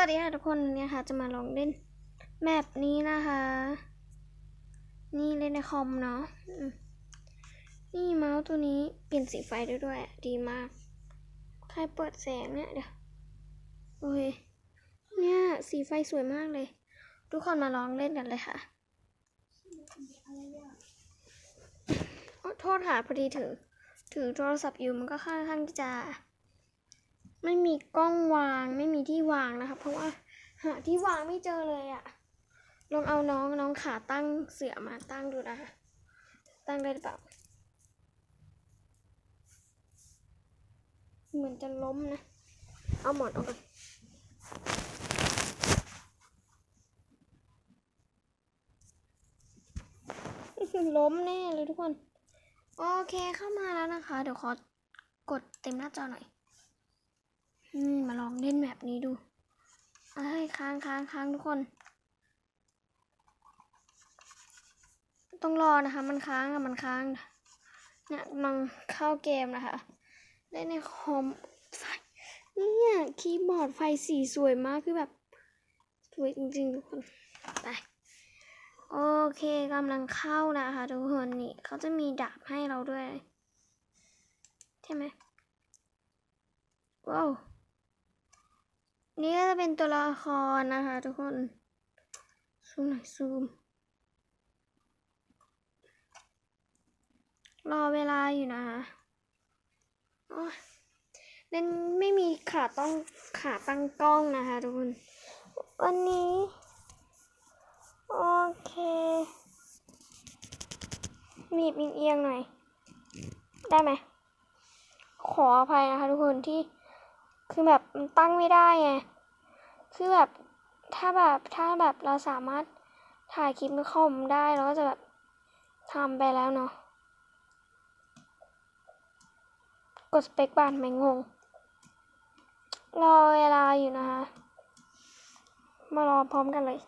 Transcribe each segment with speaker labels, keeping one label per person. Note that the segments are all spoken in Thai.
Speaker 1: วัสดีค่ะทุกคนเนี่ยค่ะ จะมาลองเล่นแมปนี้นะคะ นี่เล่นในคอมเนาะนี่เมาส์ตัวนี้เปลี่ยนสีไฟด้ด้วย ดีมาก ใครเปิดแสงเนี่ยเดี๋ยวโอเคเนี่ยสีไฟสวยมากเลย ทุกคนมาลองเล่นกันเลยค่ะโอ้โทษค่ะพอดีถือ ถือโทรศัพท์อยู่มันก็ค่อนข้างที่จะ ไม่มีกล้องวางไม่มีที่วางนะคะ เพราะว่าหาที่วางไม่เจอเลยอะลองเอาน้องน้องขาตั้งเสือมาตั้งดูนะคะตั้งได้หรือเปล่าเหมือนจะล้มนะ เอาหมอนออกก่อนล้มแน่เลยทุกคน โอเคเข้ามาแล้วนะคะ เดี๋ยวขอกดเต็มหน้าจอหน่อย อืมมาลองเล่นแบบนี้ดูเอ้ยค้างค้างค้างทุกคน ต้องรอนะคะ มันค้างอะมันค้างเนี่ยกำลังเข้าเกมนะคะ เล่นในคอมไฟเนี่ยคีย์บอร์ดไฟสีสวยมากคือแบบสวยจริงๆทุกคนไปโอเคกำลังเข้านะคะทุกคนนี่เขาจะมีดาบให้เราด้วย ใช่ไหมว้าว นี่ก็จะเป็นตัวละครนะคะ ทุกคน ซูมหน่อยซูม รอเวลาอยู่นะคะเล่นไม่มีขาต้องขาตั้งกล้องนะคะทุกคน วันนี้ โอเคมีบเอียงหน่อย ได้ไหม ขออภัยนะคะทุกคนที่ คือแบบมันตั้งไม่ได้ไง คือแบบถ้าแบบถ้าแบบเราสามารถถ่ายคลิปในคอมได้เราก็จะแบบทำไปแล้วเนาะ กดสเปคบาร์ไม่งง รอเวลาอยู่นะคะ มารอพร้อมกันเลย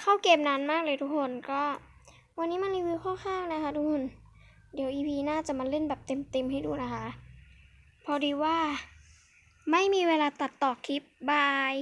Speaker 1: เข้าเกมนานมากเลยทุกคนก็ วันนี้มารีวิวคร่าวๆนะคะทุกคน เดี๋ยว EP หน้าจะมาเล่นแบบเต็มๆให้ดูนะคะ พอดีว่า ไม่มีเวลาตัดต่อคลิป บาย